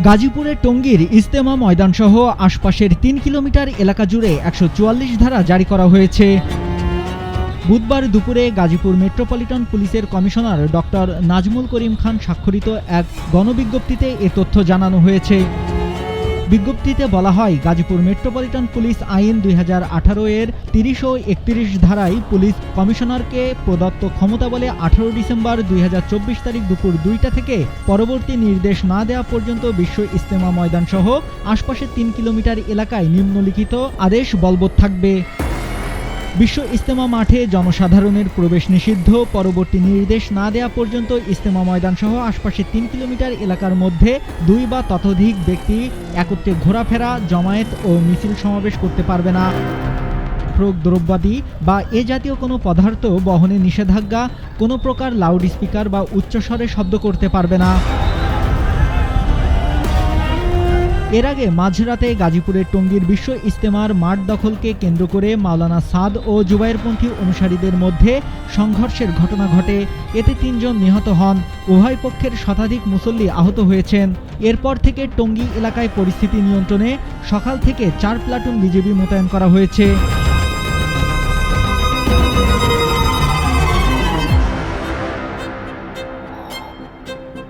গাজীপুরের টঙ্গীর ইস্তেমা ময়দানসহ আশপাশের তিন কিলোমিটার এলাকা জুড়ে একশো চুয়াল্লিশ ধারা জারি করা হয়েছে। বুধবার দুপুরে গাজীপুর মেট্রোপলিটন পুলিশের কমিশনার ডক্টর নাজমুল করিম খান স্বাক্ষরিত এক গণবিজ্ঞপ্তিতে এ তথ্য জানানো হয়েছে। বিজ্ঞপ্তিতে বলা হয়, গাজীপুর মেট্রোপলিটন পুলিশ আইন দুই হাজার আঠারো এর তিরিশ ও একত্রিশ ধারায় পুলিশ কমিশনারকে প্রদত্ত ক্ষমতা বলে আঠারো ডিসেম্বর দুই হাজার চব্বিশ তারিখ দুপুর দুইটা থেকে পরবর্তী নির্দেশ না দেওয়া পর্যন্ত বিশ্ব ইস্তেমা ময়দান সহ আশপাশের তিন কিলোমিটার এলাকায় নিম্নলিখিত আদেশ বলবৎ থাকবে। বিশ্ব ইস্তেমা মাঠে জনসাধারণের প্রবেশ নিষিদ্ধ। পরবর্তী নির্দেশ না দেওয়া পর্যন্ত ইস্তেমা ময়দান সহ আশপাশের তিন কিলোমিটার এলাকার মধ্যে দুই বা ততোধিক ব্যক্তি একত্রে ঘোরাফেরা, জমায়েত ও মিছিল সমাবেশ করতে পারবে না। প্রয়োগ দ্রব্যাদি বা এ জাতীয় কোনো পদার্থ বহনে নিষেধাজ্ঞা কোনো প্রকার লাউড স্পিকার বা উচ্চস্বরে শব্দ করতে পারবে না। এর আগে মাঝরাতে গাজীপুরের টঙ্গীর বিশ্ব ইস্তেমার মাঠ দখলকে কেন্দ্র করে মাওলানা সাদ ও জুবাইরপন্থী অনুসারীদের মধ্যে সংঘর্ষের ঘটনা ঘটে। এতে তিনজন নিহত হন। উভয় পক্ষের শতাধিক মুসল্লি আহত হয়েছেন। এরপর থেকে টঙ্গী এলাকায় পরিস্থিতি নিয়ন্ত্রণে। সকাল থেকে চার প্লাটুন বিজেপি মোতায়েন করা হয়েছে।